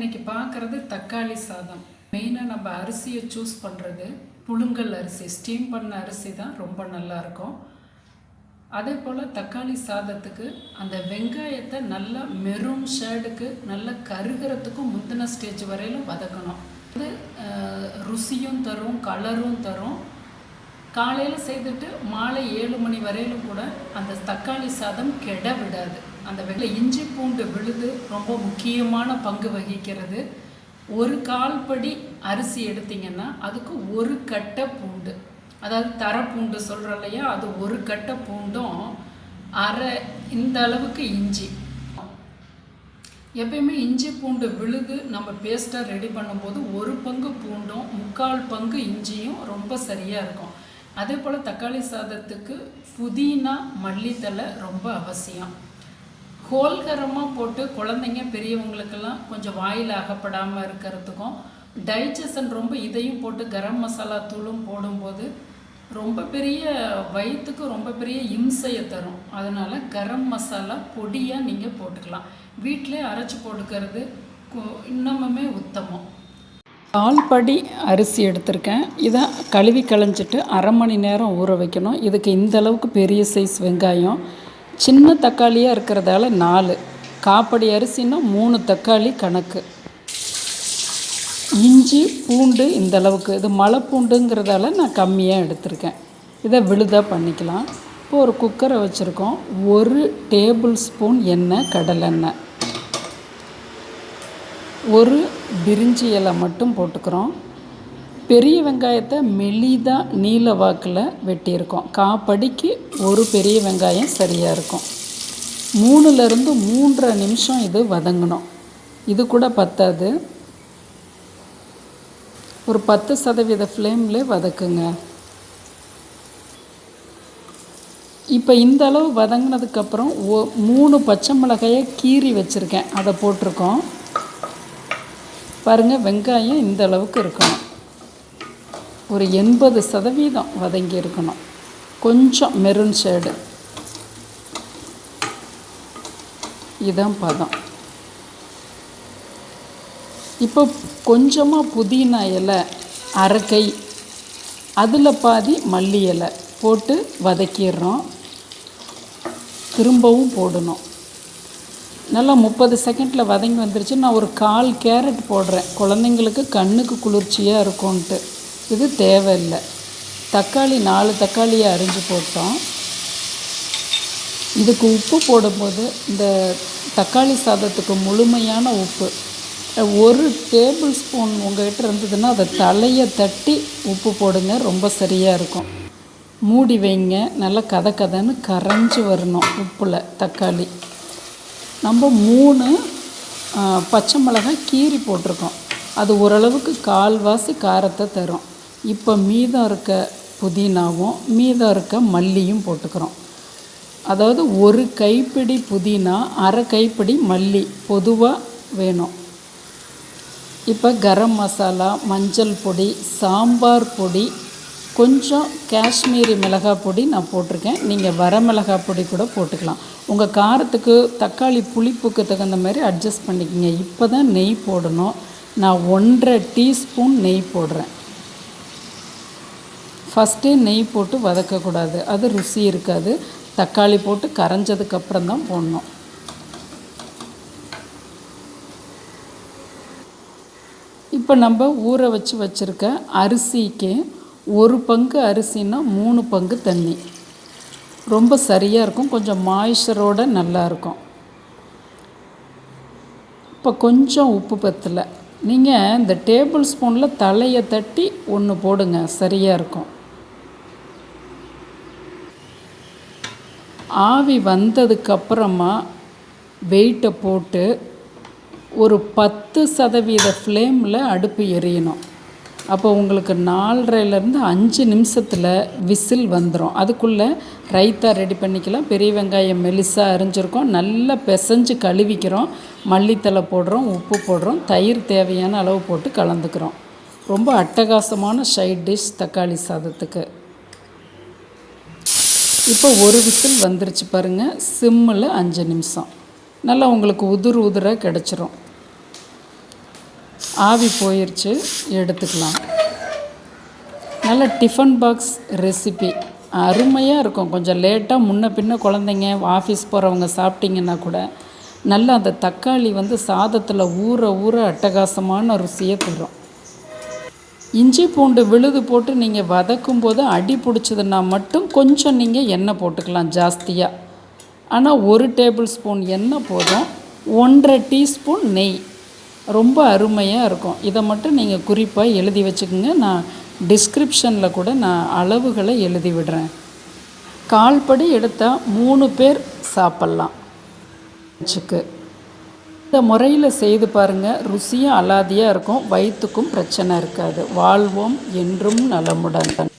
இன்னைக்கு பார்க்குறது தக்காளி சாதம். மெயினாக நம்ம அரிசியை சூஸ் பண்ணுறது புழுங்கல் அரிசி ஸ்டீம் பண்ண அரிசி தான் ரொம்ப நல்லாயிருக்கும் அதே போல் தக்காளி சாதத்துக்கு அந்த வெங்காயத்தை நல்லா மெரூன் ஷேடுக்கு நல்லா கருகிறதுக்கும் முந்தின ஸ்டேஜ் வரையிலும் வதக்கணும். அது ருசியும் தரும் கலரும் தரும். காலையில் செய்துட்டு மாலை ஏழு மணி வரையிலும் கூட அந்த தக்காளி சாதம் கெட விடாது. அந்த வெள்ளை இஞ்சி பூண்டு விழுது ரொம்ப முக்கியமான பங்கு வகிக்கிறது. ஒரு கால்படி அரிசி எடுத்தீங்கன்னா அதுக்கு ஒரு கட்டை பூண்டு. அதாவது தர பூண்டு சொல்கிற இல்லையா? அது ஒரு கட்டை பூண்டும் அரை இந்த அளவுக்கு இஞ்சி. எப்பயுமே இஞ்சி பூண்டு விழுது நம்ம பேஸ்ட்டாக ரெடி பண்ணும்போது ஒரு பங்கு பூண்டும் முக்கால் பங்கு இஞ்சியும் ரொம்ப சரியாக இருக்கும். அதே போல் தக்காளி சாதத்துக்கு புதினா மல்லித்தலை ரொம்ப அவசியம். கோல்கரமாக போட்டு குழந்தைங்க பெரியவங்களுக்கெல்லாம் கொஞ்சம் வாயில் அகப்படாமல் இருக்கிறதுக்கும் டைஜஷன் ரொம்ப இதையும் போட்டு கரம் மசாலா தூளும் போடும்போது ரொம்ப பெரிய வயிற்றுக்கு ரொம்ப பெரிய இம்சையை தரும். அதனால் கரம் மசாலா பொடியாக நீங்கள் போட்டுக்கலாம். வீட்டிலே அரைச்சி போட்டுக்கிறது இன்னமுமே உத்தமம். கால் படி அரிசி எடுத்திருக்கேன். இதை கழுவி களைஞ்சிட்டு அரை மணி நேரம் ஊற வைக்கணும். இதுக்கு இந்த அளவுக்கு பெரிய சைஸ் வெங்காயம். சின்ன தக்காளியாக இருக்கிறதால நாலு. காப்படி அரிசின்னா மூணு தக்காளி கணக்கு. இஞ்சி பூண்டு இந்த அளவுக்கு. இது மலை பூண்டுங்கிறதால நான் கம்மியாக எடுத்திருக்கேன். இதை விழுதாக பண்ணிக்கலாம். இப்போ ஒரு குக்கரை வச்சுருக்கோம். ஒரு டேபிள் ஸ்பூன் எண்ணெய் கடலெண்ணெய் ஒரு பிரிஞ்சி இலை மட்டும் போட்டுக்கிறோம். பெரிய வெங்காயத்தை மெலிதாக நீல வாக்கில் வெட்டியிருக்கோம். காப்படிக்கு ஒரு பெரிய வெங்காயம் சரியாக இருக்கும். மூணுலேருந்து மூன்றரை நிமிஷம் இது வதங்கணும். இது கூட பத்தாது. ஒரு பத்து சதவீத ஃப்ளேமில் வதக்குங்க. இப்போ இந்த அளவு வதங்கினதுக்கப்புறம் ஓ மூணு பச்சை மிளகாயை கீறி வச்சுருக்கேன். அதை போட்டிருக்கோம். பாருங்கள் வெங்காயம் இந்த அளவுக்கு இருக்கணும். ஒரு எண்பது சதவீதம் வதங்கி இருக்கணும். கொஞ்சம் மெரூன் ஷேடு. இதான் பதம். இப்போ கொஞ்சமாக புதினா இலை அரைக்கை அதில் பாதி மல்லி இலை போட்டு வதக்கிடுறோம். திரும்பவும் போடணும். நல்லா முப்பது செகண்டில் வதங்கி வந்துருச்சு நான் ஒரு கால் கேரட் போடுறேன். குழந்தைங்களுக்கு கண்ணுக்கு குளிர்ச்சியாக இருக்கும்ன்ட்டு. இது தேவையில்லை. தக்காளி நாலு தக்காளியை அரிஞ்சு போட்டோம். இதுக்கு உப்பு போடும்போது இந்த தக்காளி சாதத்துக்கு முழுமையான உப்பு. ஒரு டேபிள் ஸ்பூன் உங்கள்கிட்ட இருந்ததுன்னா அதை தலையை தட்டி உப்பு போடுங்க ரொம்ப சரியாக இருக்கும். மூடி வைங்க நல்லா கதை கதைன்னு கரைஞ்சி வரணும் உப்பில் தக்காளி. நம்ம மூணு பச்சை மிளகாய் கீறி போட்டிருக்கோம். அது ஓரளவுக்கு கால்வாசி காரத்தை தரும். இப்போ மீதம் இருக்க புதினாவும் மீதம் இருக்க மல்லியும் போட்டுக்கிறோம். அதாவது ஒரு கைப்பிடி புதினா அரை கைப்பிடி மல்லி பொதுவாக வேணும். இப்போ கரம் மசாலா மஞ்சள் பொடி சாம்பார் பொடி கொஞ்சம் காஷ்மீரி மிளகாய் பொடி நான் போட்டிருக்கேன். நீங்கள் வர மிளகாய் பொடி கூட போட்டுக்கலாம். உங்கள் காரத்துக்கு தக்காளி புளிப்புக்கு தகுந்த மாதிரி அட்ஜஸ்ட் பண்ணிக்கோங்க. இப்போ தான் நெய் போடணும். நான் ஒன்றரை டீஸ்பூன் நெய் போடுறேன். ஃபஸ்ட்டே நெய் போட்டு வதக்கக்கூடாது. அது ருசி இருக்காது. தக்காளி போட்டு கரைஞ்சதுக்கப்புறம் தான் போடணும். இப்போ நம்ம ஊற வச்சு வச்சுருக்க அரிசிக்கு ஒரு பங்கு அரிசினா மூணு பங்கு தண்ணி. ரொம்ப சரியாக இருக்கும். கொஞ்சம் மாய்ச்சரோட நல்லாயிருக்கும் இப்போ கொஞ்சம் உப்பு பத்தலை. நீங்கள் இந்த டேபிள் ஸ்பூனில் தலையை தட்டி ஒன்று போடுங்க. சரியாக இருக்கும். ஆவி வந்ததுக்கப்புறமா வெயிட்டை போட்டு ஒரு பத்து சதவீத ஃப்ளேமில் அடுப்பு எரியணும். அப்போ உங்களுக்கு நாலரைலேருந்து அஞ்சு நிமிஷத்தில் விசில் வந்துடும் அதுக்குள்ளே ரைத்தா ரெடி பண்ணிக்கலாம். பெரிய வெங்காயம் மெலிசாக அரிஞ்சிருக்கோம். நல்லா பிசைஞ்சு கழுவிக்கிறோம். மல்லித்தலை போடுறோம் உப்பு போடுறோம் தயிர் தேவையான அளவு போட்டு கலந்துக்கிறோம். ரொம்ப அட்டகாசமான சைட் டிஷ் தக்காளி சாதத்துக்கு. இப்போ ஒரு விசில் வந்துருச்சு பாருங்கள் சிம்மில் அஞ்சு நிமிஷம். நல்லா உங்களுக்கு உதிர் உதிராக கிடச்சிரும். ஆவி போயிடுச்சு எடுத்துக்கலாம். நல்ல டிஃபன் பாக்ஸ் ரெசிபி. அருமையாக இருக்கும். கொஞ்சம் லேட்டாக முன்ன பின்ன குழந்தைங்க ஆஃபீஸ் போகிறவங்க சாப்பிட்டிங்கன்னா கூட நல்லா அந்த தக்காளி வந்து சாதத்தில் ஊற ஊற அட்டகாசமான ருசியை தரும். இஞ்சி பூண்டு விழுது போட்டு நீங்கள் வதக்கும் போது அடி பிடிச்சதுன்னா மட்டும் கொஞ்சம் நீங்கள் எண்ணெய் போட்டுக்கலாம் ஜாஸ்தியாக ஆனால் ஒரு டேபிள் ஸ்பூன் எண்ணெய் போதும். ஒன்றரை டீஸ்பூன் நெய். ரொம்ப அருமையாக இருக்கும். இதை மட்டும் நீங்கள் குறிப்பாக எழுதி வச்சுக்கோங்க. நான் டிஸ்கிரிப்ஷனில் கூட நான் அளவுகளை எழுதி விடுறேன். கால்படி எடுத்தால் மூணு பேர் சாப்பிட்லாம். வச்சுக்கு. இந்த முறையில் செய்து பாருங்கள் ருசியும் அலாதியாக இருக்கும். வயிற்றுக்கும் பிரச்சனை இருக்காது. வாழ்வோம் என்றும் நலமுடன்.